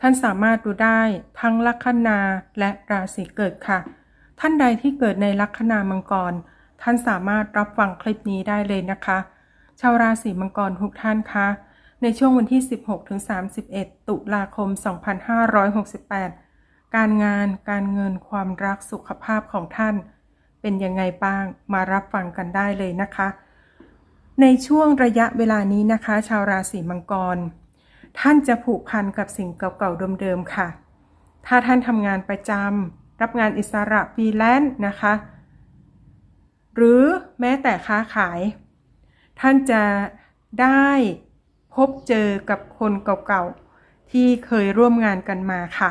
ท่านสามารถดูได้ทั้งลัคนาและราศีเกิดค่ะ ท่านใดที่เกิดในลัคนามังกร ท่านสามารถรับฟังคลิปนี้ได้เลยนะคะ ชาวราศีมังกรทุกท่านคะ ในช่วงวันที่ 16-31 ตุลาคม 2568 การงาน การเงิน ความรัก สุขภาพของท่าน เป็นยังไงบ้าง มารับฟังกันได้เลยนะคะ ในช่วงระยะเวลานี้นะคะ ชาวราศีมังกร ท่านจะผูกพันกับสิ่งเก่าๆเดิมๆค่ะ ถ้าท่านทำงานประจำรับงานอิสระฟรีแลนซ์นะคะ หรือแม้แต่ค้าขาย ท่านจะได้พบเจอกับคนเก่าๆ ที่เคยร่วมงานกันมาค่ะ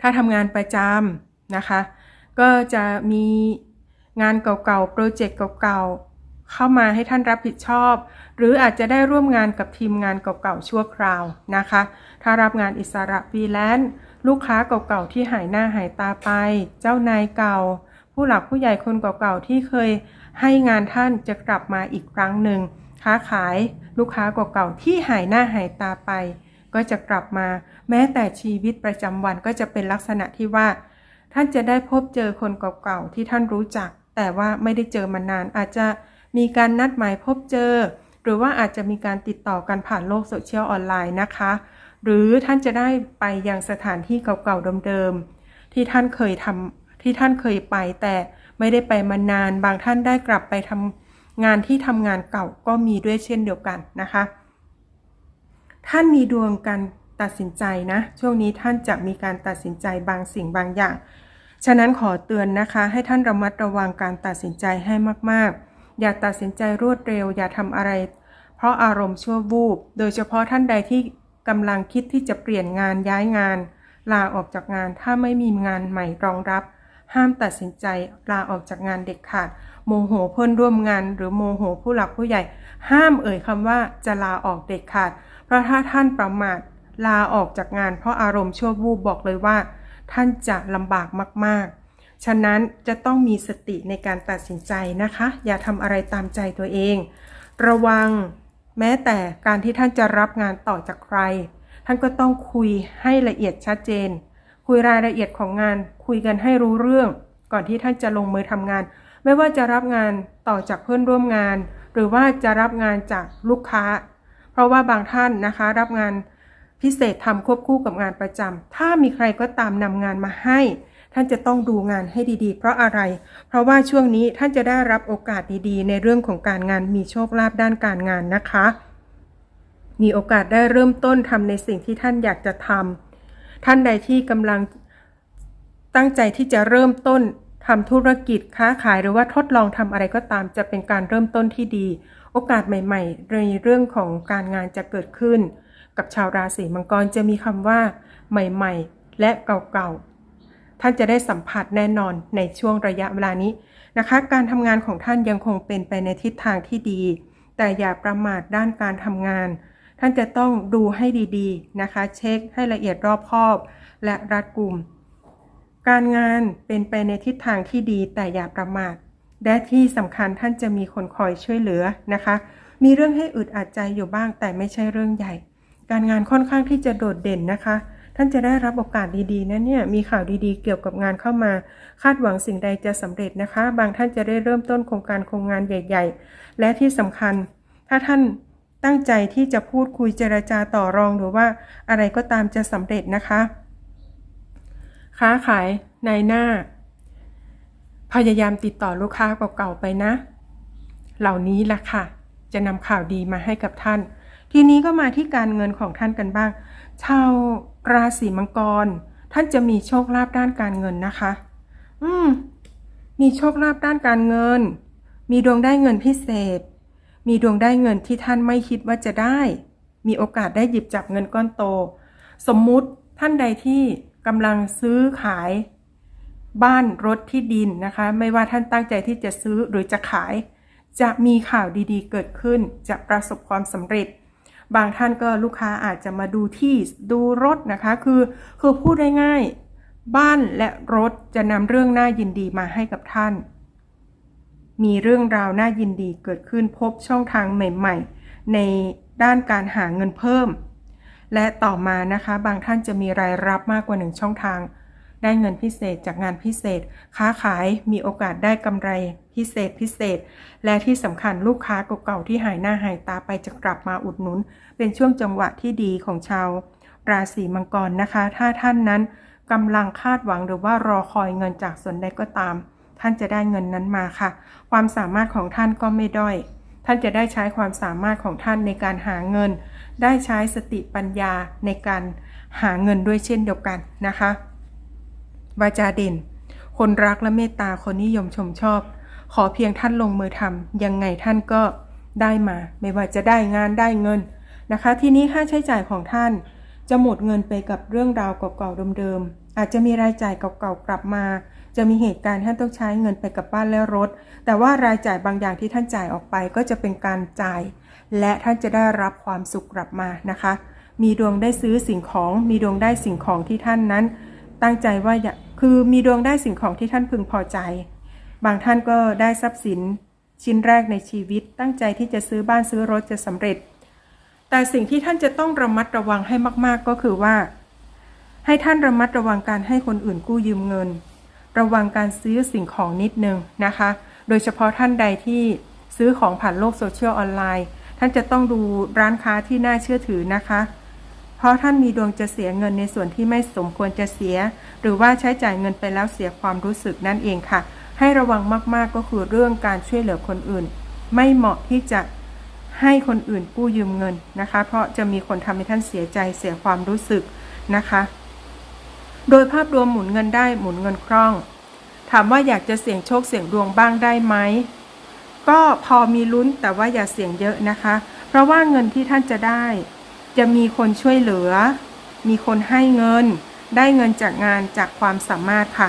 ถ้าทำงานประจำนะคะ ก็จะมีงานเก่าๆ โปรเจกต์เก่าๆ เข้ามาให้ท่านรับผิดชอบ หรืออาจจะได้ร่วมงานกับทีมงานเก่าๆชั่วคราวนะคะ ถ้ารับงานอิสระฟรีแลนซ์ลูกค้าเก่าๆที่หายหน้าหายตาไป เจ้านายเก่า ผู้หลักผู้ใหญ่คนเก่าๆที่เคยให้งานท่านจะกลับมาอีกครั้งหนึ่งค้าขายลูกค้าเก่าๆที่หายหน้าหายตาไป ก็จะกลับมา แม้แต่ชีวิตประจำวันก็จะเป็นลักษณะที่ว่า ท่านจะได้พบเจอคนเก่าๆที่ท่านรู้จัก แต่ว่าไม่ได้เจอมานานอาจจะ มีการนัดหมายพบเจอ หรือว่าอาจจะมีการติดต่อกันผ่านโลกโซเชียลออนไลน์นะคะ หรือท่านจะได้ไปยังสถานที่เก่าๆเดิมๆที่ท่านเคยทำที่ท่านเคยไปแต่ไม่ได้ไปมานาน บางท่านได้กลับไปทำงานที่ทำงานเก่าก็มีด้วยเช่นเดียวกันนะคะ ท่านมีดวงการตัดสินใจนะ ช่วงนี้ท่านจะมีการตัดสินใจบางสิ่งบางอย่าง ฉะนั้นขอเตือนนะคะ ให้ท่านระมัดระวังการตัดสินใจให้มากๆ อย่าตัดสินใจรวดเร็ว อย่าทำอะไร เพราะอารมณ์ชั่ววูบ โดยเฉพาะท่านใดที่กำลังคิดที่จะเปลี่ยนงานย้ายงาน ลาออกจากงานถ้าไม่มีงานใหม่รองรับ ห้ามตัดสินใจลาออกจากงานเด็ดขาด โมโหเพื่อนร่วมงาน หรือโมโหผู้หลักผู้ใหญ่ ห้ามเอ่ยคำว่าจะลาออกเด็ดขาด เพราะถ้าท่านประมาทลาออกจากงาน เพราะอารมณ์ชั่ววูบบอกเลยว่า ท่านจะลำบากมาก ๆ ฉะนั้นจะต้องมีสติในการตัดสินใจนะคะ อย่าทำอะไรตามใจตัวเอง ระวังแม้แต่การที่ท่านจะรับงานต่อจากใคร ท่านก็ต้องคุยให้ละเอียดชัดเจน คุยรายละเอียดของงาน คุยกันให้รู้เรื่อง ก่อนที่ท่านจะลงมือทำงาน ไม่ว่าจะรับงานต่อจากเพื่อนร่วมงาน หรือว่าจะรับงานจากลูกค้า เพราะว่าบางท่านนะคะ รับงานพิเศษทำควบคู่กับงานประจำถ้ามีใครก็ตามนำงานมาให้ ท่านจะต้องดูงานให้ดีๆ เพราะอะไร เพราะว่าช่วงนี้ท่านจะได้รับโอกาสดีๆ ในเรื่องของการงานมีโชคลาภด้านการงานนะคะ มีโอกาสได้เริ่มต้นทำในสิ่งที่ท่านอยากจะทำท่านใดที่กำลังตั้งใจที่จะเริ่มต้นทำธุรกิจค้าขายหรือว่าทดลองทำอะไรก็ตามจะเป็นการเริ่มต้นที่ดี โอกาสใหม่ๆ ในเรื่องของการงานจะเกิดขึ้น กับชาวราศีมังกรจะมีคำว่า ใหม่ ๆ และเก่าๆ ท่านจะได้สัมผัสแน่นอนในช่วงระยะเวลานี้นะคะ การทำงานของท่านยังคงเป็นไปในทิศทางที่ดี แต่อย่าประมาทด้านการทำงาน ท่านจะต้องดูให้ดีๆนะคะ เช็คให้ละเอียดรอบคอบ และรัดกุม การงานเป็นไปในทิศทางที่ดี แต่อย่าประมาทและที่สำคัญท่านจะมีคนคอยช่วยเหลือนะคะ มีเรื่องให้อึดอัดใจอยู่บ้างแต่ไม่ใช่เรื่องใหญ่ การงานค่อนข้างที่จะโดดเด่นนะคะ ท่านจะได้รับโอกาสดีๆนะเนี่ยมีข่าวดีๆ เกี่ยวกับงานเข้ามา คาดหวังสิ่งใดจะสำเร็จนะคะ บางท่านจะได้เริ่มต้นโครงการโครงงานใหญ่ ๆ และที่สำคัญ ถ้าท่านตั้งใจที่จะพูดคุยเจรจาต่อรองหรือว่าอะไรก็ตามจะสำเร็จนะคะ ค้าขายในหน้า พยายามติดต่อลูกค้าเก่าๆไปนะ เหล่านี้ล่ะค่ะ จะนำข่าวดีมาให้กับท่าน ทีนี้ก็มาที่การเงินของท่านกันบ้าง ชาวราศีมังกร ท่านจะมีโชคลาภด้านการเงินนะคะ อืม มีโชคลาภด้านการเงิน มีดวงได้เงินพิเศษ มีดวงได้เงินที่ท่านไม่คิดว่าจะได้ มีโอกาสได้หยิบจับเงินก้อนโต สมมุติท่านใดที่กกำลังซื้อขายบ้านรถที่ดินนะคะ ไม่ว่าท่านตั้งใจที่จะซื้อหรือจะขาย จะมีข่าวดีๆ เกิดขึ้น จะประสบความสำเร็จ บางท่านก็ลูกค้าอาจจะมาดูที่ดูรถนะคะ คือคือพูดได้ง่ายๆบ้านและรถจะนำเรื่องน่ายินดีมาให้กับท่าน มีเรื่องราวน่ายินดีเกิดขึ้นพบช่องทางใหม่ ๆ ในด้านการหาเงินเพิ่ม และต่อมานะคะบางท่านจะมีรายรับมากกว่าหนึ่งช่องทาง ได้เงินพิเศษจากงานพิเศษ ค้าขายมีโอกาสได้กำไร พิเศษพิเศษ และที่สำคัญลูกค้าเก่าๆที่หายหน้าหายตาไปจะกลับมาอุดหนุน เป็นช่วงจังหวะที่ดีของชาว ราศีมังกรนะคะ ถ้าท่านนั้นกำลังคาดหวังหรือว่ารอคอยเงินจากส่วนใดก็ตาม ท่านจะได้เงินนั้นมาค่ะ ความสามารถของท่านก็ไม่ด้อย ท่านจะได้ใช้ความสามารถของท่านในการหาเงิน ได้ใช้สติปัญญาในการหาเงินด้วยเช่นเดียวกันนะคะวาจาเด่น คนรักและเมตตาคนนิยมชมชอบ ขอเพียงท่านลงมือทำยังไงท่านก็ได้มา ไม่ว่าจะได้งานได้เงินนะคะ ทีนี้ค่าใช้จ่ายของท่าน จะหมดเงินไปกับเรื่องราวเก่าๆเดิมๆอาจจะมีรายจ่ายเก่าๆกลับมา จะมีเหตุการณ์ท่านต้องใช้เงินไปกับบ้านและรถ แต่ว่ารายจ่ายบางอย่างที่ท่านจ่ายออกไปก็จะเป็นการจ่าย และท่านจะได้รับความสุขกลับมานะคะ มีดวงได้ซื้อสิ่งของ มีดวงได้สิ่งของที่ท่านนั้น ตั้งใจว่าอยากคือมีดวงได้สิ่งของที่ท่านพึงพอใจ บางท่านก็ได้ทรัพย์สินชิ้นแรกในชีวิต ตั้งใจที่จะซื้อบ้านซื้อรถจะสำเร็จ แต่สิ่งที่ท่านจะต้องระมัดระวังให้มาก ๆ ก็คือว่า ให้ท่านระมัดระวังการให้คนอื่นกู้ยืมเงิน ระวังการซื้อสิ่งของนิดนึงนะคะ โดยเฉพาะท่านใดที่ซื้อของผ่านโลกโซเชียลออนไลน์ ท่านจะต้องดูร้านค้าที่น่าเชื่อถือนะคะ เพราะท่านมีดวงจะเสียเงินในส่วนที่ไม่สมควรจะเสีย หรือว่าใช้จ่ายเงินไปแล้วเสียความรู้สึกนั่นเองค่ะ ให้ระวังมากๆก็คือเรื่องการช่วยเหลือคนอื่น ไม่เหมาะที่จะให้คนอื่นกู้ยืมเงินนะคะ เพราะจะมีคนทำให้ท่านเสียใจเสียความรู้สึกนะคะ โดยภาพรวมหมุนเงินได้หมุนเงินคล่อง ถามว่าอยากจะเสี่ยงโชคเสี่ยงดวงบ้างได้ไหมก็พอมีลุ้นแต่ว่าอย่าเสี่ยงเยอะนะคะ เพราะว่าเงินที่ท่านจะได้ จะมีคนช่วยเหลือ มีคนให้เงิน ได้เงินจากงานจากความสามารถค่ะ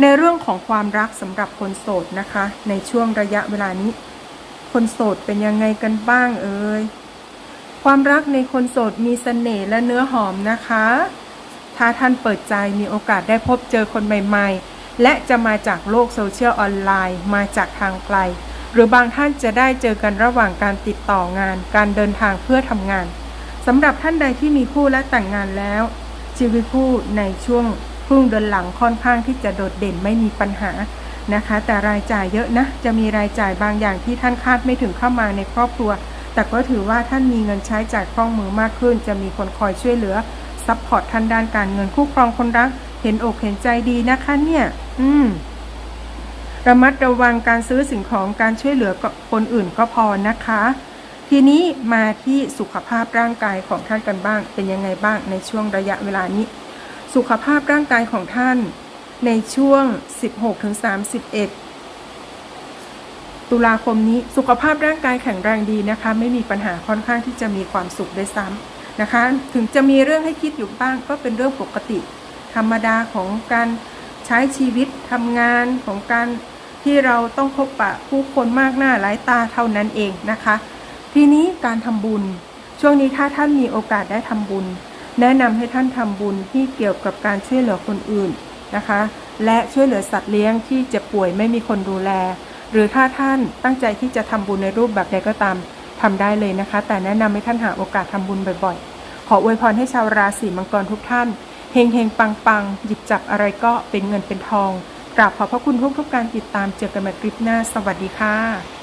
ในเรื่องของความรักสำหรับคนโสดนะคะ ในช่วงระยะเวลานี้ คนโสดเป็นยังไงกันบ้างเอ่ยความรักในคนโสดมีเสน่ห์และเนื้อหอมนะคะ ถ้าท่านเปิดใจมีโอกาสได้พบเจอคนใหม่ ๆ และจะมาจากโลกโซเชียลออนไลน์ มาจากทางไกล หรือบางท่านจะได้เจอกันระหว่างการติดต่องาน การเดินทางเพื่อทำงานสำหรับท่านใดที่มีคู่และแต่งงานแล้ว ชีวิตคู่ในช่วง รึ่งเดือนหลังค่อนข้างที่จะโดดเด่นไม่มีปัญหานะคะ แต่รายจ่ายเยอะนะ จะมีรายจ่ายบางอย่างที่ท่านคาดไม่ถึงเข้ามาในครอบครัว แต่ก็ถือว่าท่านมีเงินใช้จ่ายคล่องมือมากขึ้น จะมีคนคอยช่วยเหลือซัพพอร์ตท่านด้านการเงินคู่ครองคนรัก เห็นอกเห็นใจดีนะคะเนี่ย อืมระมัดระวังการซื้อสิ่งของการช่วยเหลือคนอื่นก็พอนะคะ ทีนี้มาที่สุขภาพร่างกายของท่านกันบ้าง เป็นยังไงบ้างในช่วงระยะเวลานี้ สุขภาพร่างกายของท่าน ในช่วง 16-31 ตุลาคมนี้สุขภาพร่างกายแข็งแรงดีนะคะ ไม่มีปัญหาค่อนข้างที่จะมีความสุขได้ซ้ำนะคะ ถึงจะมีเรื่องให้คิดอยู่บ้างก็เป็นเรื่องปกติ ธรรมดาของการใช้ชีวิตทำงานของการที่เราต้องพบปะผู้คนมากหน้าหลายตาเท่านั้นเองนะคะ ทีนี้การทำบุญ ช่วงนี้ถ้าท่านมีโอกาสได้ทำบุญ แนะนำให้ท่านทำบุญที่เกี่ยวกับการช่วยเหลือคนอื่นนะคะ และช่วยเหลือสัตว์เลี้ยงที่เจ็บป่วยไม่มีคนดูแล หรือถ้าท่านตั้งใจที่จะทำบุญในรูปแบบใดก็ตามทำได้เลยนะคะ แต่แนะนำให้ท่านหาโอกาสทำบุญบ่อยๆ ขออวยพรให้ชาวราศีมังกรทุกท่านเฮงเฮงปังปังหยิบจับอะไรก็เป็นเงินเป็นทองกราบขอบพระคุณทุกทุกๆการติดตามเจอกันใหม่คลิปหน้า สวัสดีค่ะ